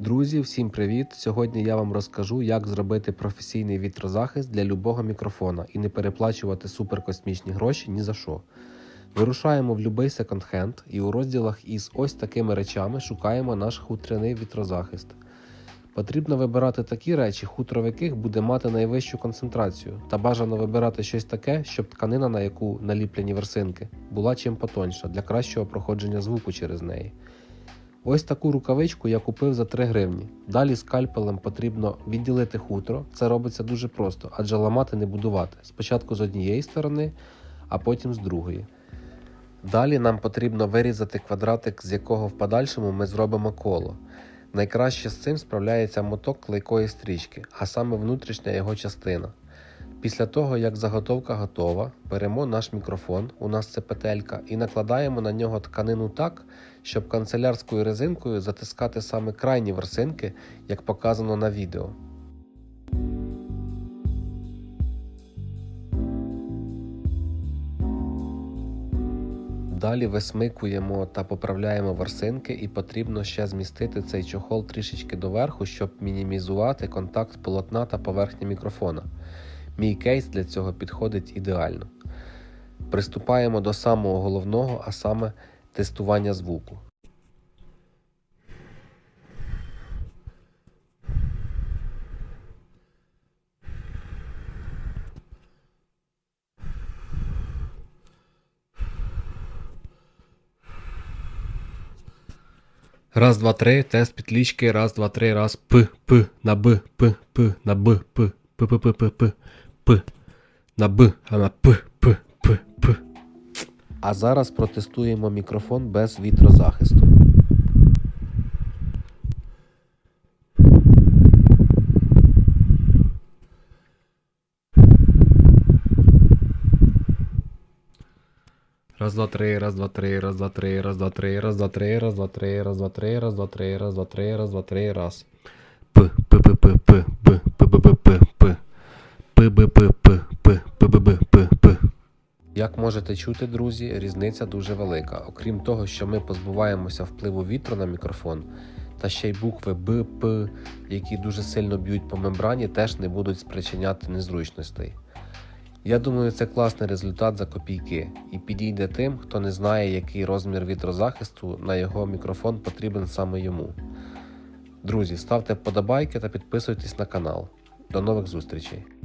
Друзі, всім привіт! Сьогодні я вам розкажу, як зробити професійний вітрозахист для любого мікрофона і не переплачувати суперкосмічні гроші ні за що. Вирушаємо в будь-який секонд-хенд і у розділах із ось такими речами шукаємо наш хутряний вітрозахист. Потрібно вибирати такі речі, хутро в яких буде мати найвищу концентрацію, та бажано вибирати щось таке, щоб тканина, на яку наліплені версинки, була чим потоньша для кращого проходження звуку через неї. Ось таку рукавичку я купив за 3 гривні. Далі скальпелем потрібно відділити хутро. Це робиться дуже просто, адже ламати не будувати. Спочатку з однієї сторони, а потім з другої. Далі нам потрібно вирізати квадратик, з якого в подальшому ми зробимо коло. Найкраще з цим справляється моток клейкої стрічки, а саме внутрішня його частина. Після того, як заготовка готова, беремо наш мікрофон, у нас це петелька, і накладаємо на нього тканину так, щоб канцелярською резинкою затискати саме крайні версинки, як показано на відео. Далі висмикуємо та поправляємо версинки, і потрібно ще змістити цей чохол трішечки доверху, щоб мінімізувати контакт полотна та поверхні мікрофона. Мій кейс для цього підходить ідеально. Приступаємо до самого головного, а саме тестування звуку. Раз, два, три, тест петлички, раз, два, три, раз, п, п, на б, п, п, на б, п, п, п, п, п, п, п, на б, а на п, п, п, п. А зараз протестуємо мікрофон без вітрозахисту. Раз, два, три, раз, два, три, раз, два, три, раз, два, три, раз, два, три, раз, два, три, раз, два, три, раз, два, три, раз, два, три, раз, два, три, раз. П, п, п, п, п, п, п, п, п, п, п. П, б, п, п, п, п, б, б, п, п. Як можете чути, друзі, різниця дуже велика. Окрім того, що ми позбуваємося впливу вітру на мікрофон, та ще й букви Б, П, які дуже сильно б'ють по мембрані, теж не будуть спричиняти незручностей. Я думаю, це класний результат за копійки і підійде тим, хто не знає, який розмір вітрозахисту на його мікрофон потрібен саме йому. Друзі, ставте вподобайки та підписуйтесь на канал. До нових зустрічей!